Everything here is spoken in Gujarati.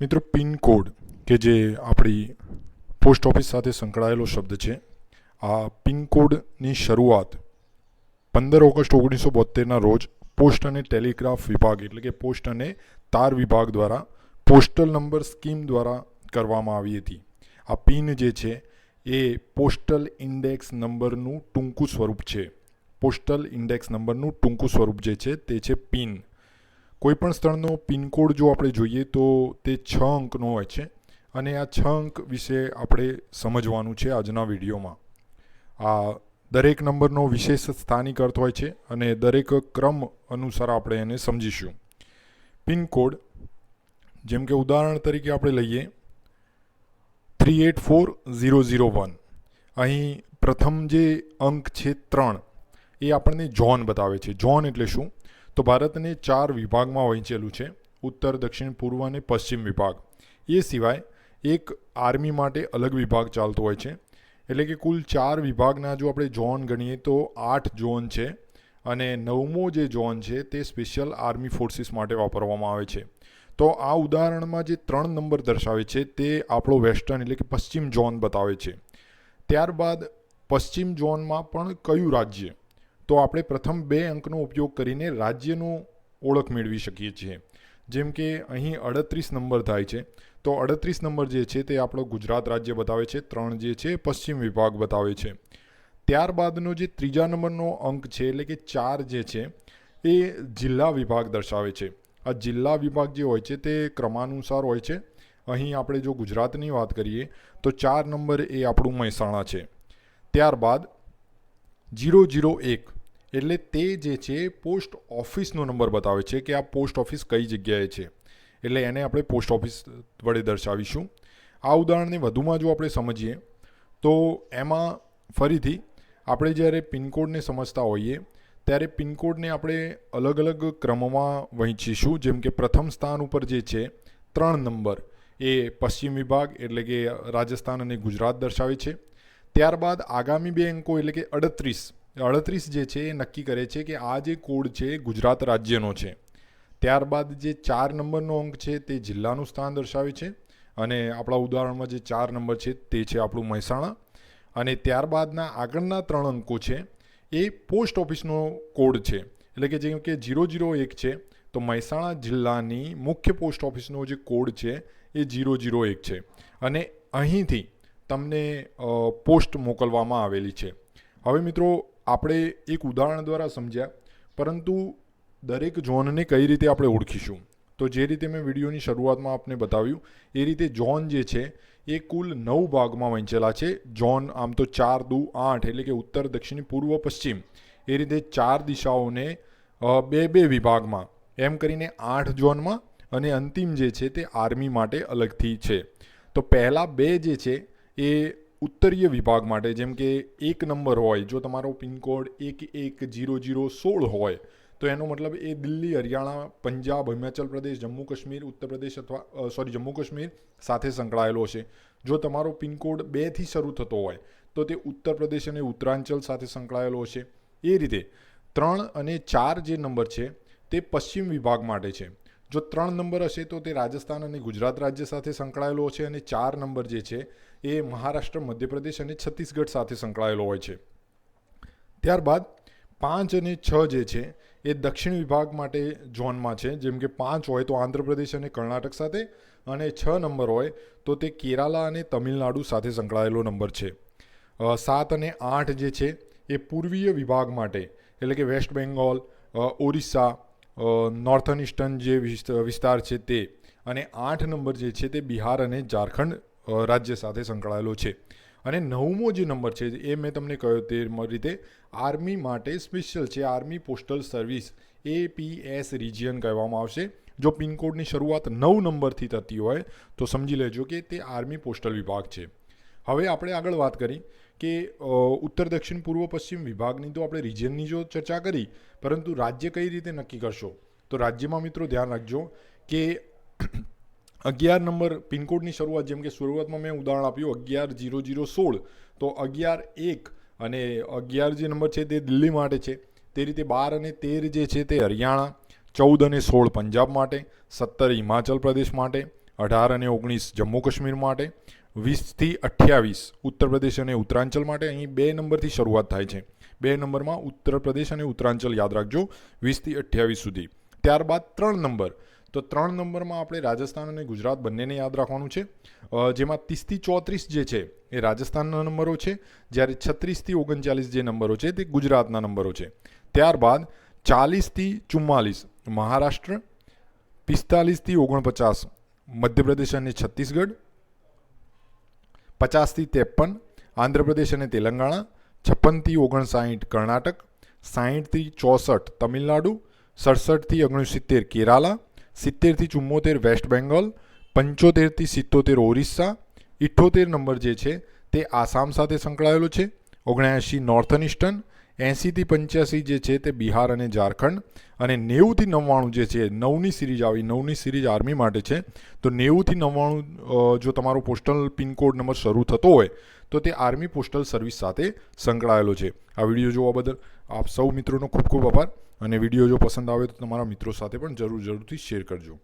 મિત્રો પિનકોડ કે જે આપણી પોસ્ટ ઓફિસ સાથે સંકળાયેલો શબ્દ છે, આ પિનકોડની શરૂઆત પંદર ઓગસ્ટ ઓગણીસો બોતેરના રોજ પોસ્ટ અને ટેલિગ્રાફ વિભાગ, એટલે કે પોસ્ટ અને તાર વિભાગ દ્વારા પોસ્ટલ નંબર સ્કીમ દ્વારા કરવામાં આવી હતી. આ પિન જે છે, એ પોસ્ટલ ઇન્ડેક્સ નંબરનું ટૂંકું સ્વરૂપ છે. પોસ્ટલ ઇન્ડેક્સ નંબરનું ટૂંકું સ્વરૂપ જે છે, તે છે પિન. કોઈપણ સ્થળનો પિનકોડ જો આપણે જોઈએ તો તે છ અંકનો હોય છે. અને આ છ અંક વિશે આપણે સમજવાનું છે આજના વિડીયોમાં. આ દરેક નંબરનો વિશેષ સ્થાનિક અર્થ હોય છે અને દરેક ક્રમ અનુસાર આપણે એને સમજીશું. પિનકોડ, જેમ કે ઉદાહરણ તરીકે આપણે લઈએ, three eight four zero zero one. અહીં પ્રથમ જે અંક છે ત્રણ, એ આપણને જોન બતાવે છે. જોન એટલે શું? તો ભારતને ચાર વિભાગમાં વહેંચેલું છે. ઉત્તર, દક્ષિણ, પૂર્વ અને પશ્ચિમ વિભાગ. એ સિવાય એક આર્મી માટે અલગ વિભાગ ચાલતો હોય છે. એટલે કે કુલ ચાર વિભાગના જો આપણે ઝોન ગણીએ તો આઠ ઝોન છે અને નવમો જે ઝોન છે તે સ્પેશિયલ આર્મી ફોર્સિસ માટે વાપરવામાં આવે છે. તો આ ઉદાહરણમાં જે ત્રણ નંબર દર્શાવે છે તે આપણો વેસ્ટર્ન એટલે કે પશ્ચિમ ઝોન બતાવે છે. ત્યારબાદ પશ્ચિમ ઝોનમાં પણ કયું રાજ્ય તો આપણે પ્રથમ બે અંકનો ઉપયોગ કરીને રાજ્યનું ઓળખ મેળવી શકીએ છીએ. જેમ કે અહીં અડત્રીસ નંબર થાય છે. તો અડત્રીસ નંબર જે છે તે આપણો ગુજરાત રાજ્ય બતાવે છે. ત્રણ જે છે પશ્ચિમ વિભાગ બતાવે છે. ત્યારબાદનો જે ત્રીજા નંબરનો અંક છે એટલે કે ચાર જે છે એ જિલ્લા વિભાગ દર્શાવે છે. આ જિલ્લા વિભાગ જે હોય છે તે ક્રમાનુસાર હોય છે. અહીં આપણે જો ગુજરાતની વાત કરીએ તો ચાર નંબર એ આપણું મહેસાણા છે. ત્યારબાદ જીરો જીરો એક એટલે તે જે છે, પોસ્ટ ઓફિસનો નંબર બતાવે છે કે આ પોસ્ટ ઓફિસ કઈ જગ્યાએ છે. એટલે એને આપણે પોસ્ટ ઓફિસ વડે દર્શાવીશું. આ ઉદાહરણને વધુમાં જો આપણે સમજીએ, તો એમાં ફરીથી આપણે જ્યારે પિનકોડને સમજતા હોઈએ, ત્યારે પિનકોડને આપણે અલગ અલગ ક્રમમાં વહેંચીશું. જેમ કે પ્રથમ સ્થાન ઉપર જે છે, ત્રણ નંબર એ પશ્ચિમ વિભાગ એટલે કે રાજસ્થાન અને ગુજરાત દર્શાવે છે. ત્યારબાદ આગામી બે અંકો એટલે કે અડત્રીસ અડત્રીસ જે છે એ નક્કી કરે છે કે આ જે કોડ છે એ ગુજરાત રાજ્યનો છે. ત્યારબાદ જે ચાર નંબરનો અંક છે તે જિલ્લાનું સ્થાન દર્શાવે છે અને આપણા ઉદાહરણમાં જે ચાર નંબર છે તે છે આપણું મહેસાણા. અને ત્યારબાદના આગળના ત્રણ અંકો છે એ પોસ્ટ ઓફિસનો કોડ છે. એટલે કે જેમ કે જીરો જીરો એક છે, તો મહેસાણા જિલ્લાની મુખ્ય પોસ્ટ ઓફિસનો જે કોડ છે એ જીરો જીરો એક છે. અને અહીંથી તમને પોસ્ટ મોકલવામાં આવેલી છે. હવે મિત્રો આપણે એક ઉદાહરણ દ્વારા સમજ્યા, પરંતુ દરેક ઝોનને કઈ રીતે આપણે ઓળખીશું? તો જે રીતે મેં વિડીયોની શરૂઆતમાં આપને બતાવ્યું, એ રીતે ઝોન જે છે, એ કુલ નવ ભાગમાં વહેંચેલા છે. ઝોન આમ તો ચાર, દુ, આઠ, એટલે કે ઉત્તર, દક્ષિણ, પૂર્વ, પશ્ચિમ. એ રીતે ચાર દિશાઓને બે બે વિભાગમાં, એમ કરીને આઠ ઝોનમાં અને અંતિમ જે છે તે આર્મી માટે અલગથી છે. તો પહેલાં બે જે છે એ ઉત્તરીય વિભાગ માટે જેમ કે એક નંબર હોય, જો તમારો પિનકોડ એક એક જીરો જીરો સોળ હોય, તો એનો મતલબ એ દિલ્હી, હરિયાણા, પંજાબ, હિમાચલ પ્રદેશ, જમ્મુ કાશ્મીર, ઉત્તર પ્રદેશ અથવા સોરી જમ્મુ કાશ્મીર સાથે સંકળાયેલો છે. જો તમારો પિનકોડ બેથી શરૂ થતો હોય, તો તે ઉત્તર પ્રદેશ અને ઉત્તરાંચલ સાથે સંકળાયેલો છે. એ રીતે ત્રણ અને ચાર જે નંબર છે, તે પશ્ચિમ વિભાગ માટે છે. જો ત્રણ નંબર હશે તો તે રાજસ્થાન અને ગુજરાત રાજ્ય સાથે સંકળાયેલો છે અને ચાર નંબર જે છે એ મહારાષ્ટ્ર, મધ્યપ્રદેશ અને છત્તીસગઢ સાથે સંકળાયેલો હોય છે. ત્યારબાદ પાંચ અને છ જે છે એ દક્ષિણ વિભાગ માટે ઝોનમાં છે. જેમ કે પાંચ હોય તો આંધ્રપ્રદેશ અને કર્ણાટક સાથે અને છ નંબર હોય તો તે કેરાલા અને તમિલનાડુ સાથે સંકળાયેલો નંબર છે. સાત અને આઠ જે છે એ પૂર્વીય વિભાગ માટે, એટલે કે west Bengal Orissa northern eastern જે વિસ્ત- વિસ્તાર છે તે. અને આઠ નંબર જે છે તે બિહાર અને ઝારખંડ રાજ્ય સાથે સંકળાયેલો છે. અને નવમો જે નંબર છે, એ મેં તમને કહ્યું તે રીતે આર્મી માટે સ્પેશિયલ છે, army postal service, APS region કહેવામાં આવશે. જો પિનકોડની શરૂઆત નવ નંબરથી થતી હોય, તો સમજી લેજો કે તે આર્મી પોસ્ટલ વિભાગ છે. હવે આપણે આગળ વાત કરી કે ઉત્તર દક્ષિણ પૂર્વ પશ્ચિમ વિભાગની તો આપણે રિજિયનની જો ચર્ચા કરી, પરંતુ રાજ્ય કઈ રીતે નક્કી કરશો? તો રાજ્યમાં મિત્રો ધ્યાન રાખજો કે અગિયાર નંબર પિનકોડની શરૂઆત, જેમ કે શરૂઆતમાં મેં ઉદાહરણ આપ્યું, અગિયાર જીરો જીરો સોળ, તો અગિયાર એક અને અગિયાર જે નંબર છે તે દિલ્હી માટે છે. તે રીતે બાર અને તેર જે છે તે હરિયાણા, ચૌદ અને સોળ પંજાબ માટે, સત્તર હિમાચલ પ્રદેશ માટે, અઢાર અને ઓગણીસ જમ્મુ કાશ્મીર માટે વીસથી અઠ્યાવીસ ઉત્તર પ્રદેશ અને ઉત્તરાંચલ માટે અહીં બે નંબરથી શરૂઆત થાય છે. બે નંબરમાં ઉત્તર પ્રદેશ અને ઉત્તરાંચલ યાદ રાખજો, વીસથી અઠ્યાવીસ સુધી. ત્યારબાદ ત્રણ નંબર. તો ત્રણ નંબરમાં આપણે રાજસ્થાન અને ગુજરાત બંનેને યાદ રાખવાનું છે. જેમાં ત્રીસથી ચોત્રીસ જે છે, એ રાજસ્થાનના નંબરો છે. જ્યારે છત્રીસથી ઓગણચાલીસ જે નંબરો છે, તે ગુજરાતના નંબરો છે. ત્યારબાદ ચાલીસથી ચુમ્માલીસ મહારાષ્ટ્ર, પિસ્તાલીસથી ઓગણપચાસ મધ્યપ્રદેશ અને છત્તીસગઢ પચાસથી ત્રેપન, આંધ્રપ્રદેશ અને તેલંગાણા, છપ્પનથી ઓગણસાઠ કર્ણાટક, સાહીઠથી ચોસઠ તમિલનાડુ, સડસઠથી ઓગણસિત્તેર કેરાલા, સિત્તેરથી ચુમ્મોતેર વેસ્ટ બેંગોલ, પંચોતેરથી સિત્તોતેર ઓરિસ્સા, ઇઠ્ઠોતેર નંબર જે છે તે આસામ સાથે સંકળાયેલો છે, ઓગણએંશી નોર્થન ઇસ્ટર્ન એંશીથી પંચ્યાસી જે છે તે બિહાર અને ઝારખંડ અને નેવુંથી નવ્વાણું જે છે, નવની સિરીઝ આવી, નવની સિરીઝ આર્મી માટે છે. તો નેવુંથી નવ્વાણું જો તમારો પોસ્ટલ પિનકોડ નંબર શરૂ થતો હોય, તો તે આર્મી પોસ્ટલ સર્વિસ સાથે સંકળાયેલો છે. આ વીડિયો જોવા બદલ આપ સૌ મિત્રોનો ખૂબ ખૂબ આભાર અને વીડિયો જો પસંદ આવે તો તમારા મિત્રો સાથે પણ જરૂર, જરૂરથી શેર કરજો.